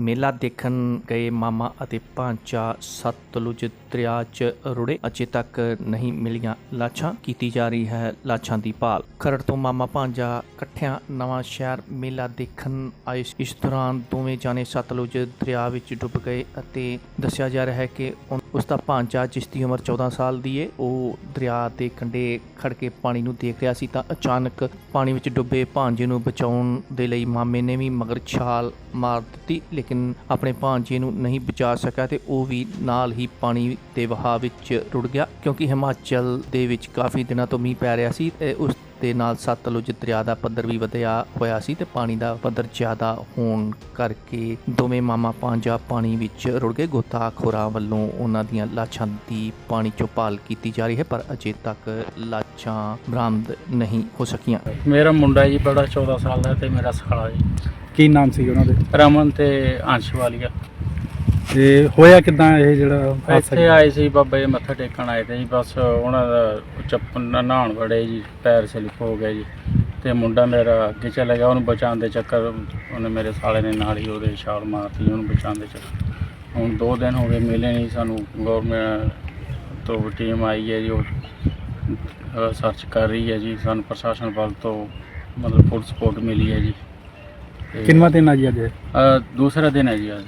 ਮੇਲਾ ਦੇਖਣ ਗਏ ਮਾਮਾ ਅਤੇ ਭਾਂਚਾ ਸਤਲੁਜ ਦਰਿਆ 'ਚ ਰੁੜੇ। ਅਜੇ ਤੱਕ ਨਹੀਂ ਮਿਲੀਆਂ ਲਾਸ਼ਾਂ ਕੀਤੀ ਜਾ ਰਹੀ ਹੈ ਲਾਸ਼ਾਂ ਦੀ ਭਾਲ। ਖਰੜ ਤੋਂ ਮਾਮਾ ਭਾਂਜਾ ਇਕੱਠਿਆਂ ਨਵਾਂ ਸ਼ਹਿਰ ਮੇਲਾ ਦੇਖਣ ਆਏ। ਇਸ ਦੌਰਾਨ ਦੋਵੇਂ ਜਾਣੇ ਸਤਲੁਜ ਦਰਿਆ ਵਿੱਚ ਡੁੱਬ ਗਏ ਅਤੇ ਦੱਸਿਆ ਜਾ ਰਿਹਾ ਹੈ ਕਿ ਉਸ ਦਾ ਭਾਂਜਾ ਜਿਸ ਦੀ ਉਮਰ 14 ਸਾਲ ਦੀ ਹੈ ਉਹ ਦਰਿਆ ਦੇ ਕੰਢੇ ਖੜ ਕੇ ਪਾਣੀ ਨੂੰ ਦੇਖ ਰਿਹਾ ਸੀ ਤਾਂ ਅਚਾਨਕ ਪਾਣੀ ਵਿੱਚ ਡੁੱਬੇ ਭਾਂਜੇ ਨੂੰ ਬਚਾਉਣ ਦੇ ਲਈ ਮਾਮੇ ਨੇ ਵੀ ਮਗਰ ਛਾਲ ਮਾਰ ਦਿੱਤੀ, ਲੇਕਿਨ ਆਪਣੇ ਭਾਂਜੇ ਨੂੰ ਨਹੀਂ ਬਚਾ ਸਕਿਆ ਤੇ ਉਹ ਵੀ ਨਾਲ ਹੀ ਪਾਣੀ ਦੇ ਵਹਾਅ ਵਿੱਚ ਰੁੜ ਗਿਆ, ਕਿਉਂਕਿ ਹਿਮਾਚਲ ਦੇ ਵਿੱਚ ਕਾਫੀ ਦਿਨਾਂ ਤੋਂ ਮੀਂਹ ਪੈ ਰਿਹਾ ਸੀ ਤੇ ਉਸ ਦੇ ਨਾਲ ਸਤਲੁਜ ਦਰਿਆ ਦਾ ਪੱਧਰ ਵੀ ਵਧਿਆ ਹੋਇਆ ਸੀ ਤੇ ਪਾਣੀ ਦਾ ਪੱਧਰ ਜ਼ਿਆਦਾ ਹੋਣ ਕਰਕੇ ਦੋਵੇਂ ਮਾਮਾ ਭਾਂਜਾ ਪਾਣੀ ਵਿੱਚ ਰੁੜ ਗਏ। ਗੋਤਾਖੋਰਾਂ ਵੱਲੋਂ ਉਹਨਾਂ ਦੀਆਂ ਲਾਸ਼ਾਂ ਦੀ ਪਾਣੀ ਚੋਂ ਭਾਲ ਕੀਤੀ ਜਾ ਰਹੀ ਹੈ ਪਰ ਅਜੇ ਤੱਕ ਲਾਸ਼ਾਂ ਬਰਾਮਦ ਨਹੀਂ ਹੋ ਸਕੀਆਂ। ਮੇਰਾ ਮੁੰਡਾ ਜੀ ਬੜਾ 14 ਸਾਲ ਦਾ ਤੇ ਮੇਰਾ ਸਾਲਾ ਜੀ। ਕੀ ਨਾਮ ਸੀ ਉਹਨਾਂ ਦੇ? ਰਮਨ ਤੇ ਅੰਸ਼ ਵਾਲੀਆ। ਤੇ ਹੋਇਆ ਕਿਦਾਂ ਇਹ ਜਿਹੜਾ ਹਾਦਸਾ ਇੱਥੇ ਆਏ ਸੀ ਬਾਬਾ ਜੀ ਮੱਥਾ ਟੇਕਣ ਆਏ ਤੇ ਜੀ ਬਸ ਉਹਨਾਂ ਦਾ ਚੱਪਲ ਨਾਲ ਨਹਾਉਣ ਵੜੇ ਜੀ ਪੈਰ ਸਲਿਪ ਹੋ ਗਿਆ ਜੀ। ਤੇ ਮੁੰਡਾ ਮੇਰਾ ਅੱਗੇ ਚਲਾ ਗਿਆ ਉਹਨੂੰ ਬਚਾਉਣ ਦੇ ਚੱਕਰ ਉਹਨੇ ਮੇਰੇ ਸਾਲੇ ਨੇ ਨਾਲ ਹੀ ਉਹਦੇ ਛਾਲ ਮਾਰਤੀ ਉਹਨੂੰ ਬਚਾਉਣ ਦੇ ਚੱਕਰ। ਹੁਣ 2 ਦਿਨ ਹੋ ਗਏ ਮਿਲੇ ਨਹੀਂ ਸਾਨੂੰ ਗਵਰਨਮੈਂਟ ਤੋਂ ਟੀਮ ਆਈ ਹੈ ਜੀ ਉਹ ਸਰਚ ਕਰ ਰਹੀ ਹੈ ਜੀ ਸਾਨੂੰ ਪ੍ਰਸ਼ਾਸਨ ਵੱਲ ਤੋਂ ਮਤਲਬ ਫੁੱਲ ਸਪੋਰਟ ਮਿਲੀ ਹੈ ਜੀ। ਤੇ- ਕਿੰਨਵਾ ਦਿਨ ਆ ਜੀ ਅੱਜ? ਅ, ਦੂਸਰਾ ਦਿਨ ਹੈ ਜੀ ਅੱਜ।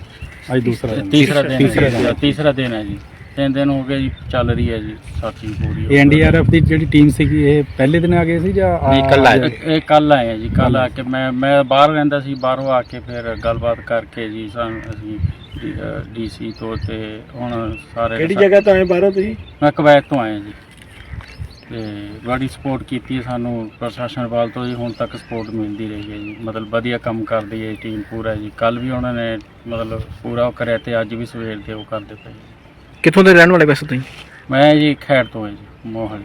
ਅੱਜ ਦੂਸਰਾ ਦਿਨ। ਤੀਸਰਾ ਦਿਨ ਤੀਸਰਾ ਹੈ ਦਿਨ। ਜੀ, ਤੀਸਰਾ ਦਿਨ ਹੈ ਜੀ। ਤਿੰਨ ਦਿਨ ਹੋ ਗਏ ਜੀ ਚੱਲ ਰਹੀ ਹੈ ਜੀ ਸਾਥੀ ਪੂਰੀ ਇਹ ਐਨਡੀਆਰਐਫ ਦੀ ਜਿਹੜੀ ਟੀਮ ਸੀਗੀ ਇਹ ਪਹਿਲੇ ਦਿਨ ਆ ਗਏ ਸੀ ਜਾਂ ਆ- ਨਹੀਂ ਕੱਲ ਅੱਜ? ਆਏ ਇਹ ਕੱਲ ਆਏ ਆ ਜੀ ਕੱਲ ਆ ਕੇ ਮੈਂ ਮੈਂ ਬਾਹਰ ਰਹਿੰਦਾ ਸੀ ਬਾਹਰੋਂ ਆ ਕੇ ਫਿਰ ਗੱਲਬਾਤ ਕਰਕੇ ਜੀ ਸਾਨੂੰ ਅਸੀਂ ਡੀਸੀ ਤੋਂ ਤੇ ਹੁਣ ਸਾਰੇ ਕਿਹੜੀ ਜਗ੍ਹਾ ਤੋਂ ਆਏ ਬਾਹਰੋਂ ਤੁਸੀਂ? ਮੈਂ ਕੁਵੈਤ ਤੋਂ ਆਇਆ ਜੀ। ਤੇ ਬੜੀ ਸਪੋਰਟ ਕੀਤੀ ਹੈ ਸਾਨੂੰ ਪ੍ਰਸ਼ਾਸਨ ਵੱਲ ਤੋਂ ਜੀ ਹੁਣ ਤੱਕ ਸਪੋਰਟ ਮਿਲਦੀ ਰਹੀ ਹੈ ਜੀ। ਮਤਲਬ ਵਧੀਆ ਕੰਮ ਕਰਦੀ ਹੈ ਟੀਮ ਪੂਰਾ ਜੀ। ਕੱਲ ਵੀ ਉਹਨਾਂ ਨੇ ਮਤਲਬ ਪੂਰਾ ਉਹ ਕਰਿਆ ਤੇ ਅੱਜ ਵੀ ਸਵੇਰ ਦੇ ਉਹ ਕਰਦੇ ਪਏ ਕਿੱਥੋਂ ਦੇ ਰਹਿਣ ਵਾਲੇ ਵੈਸੇ ਤੁਸੀਂ? ਮੈਂ ਜੀ ਖੈਰ ਤੋਂ ਹਾਂ ਜੀ ਮੋਹਾਲੀ।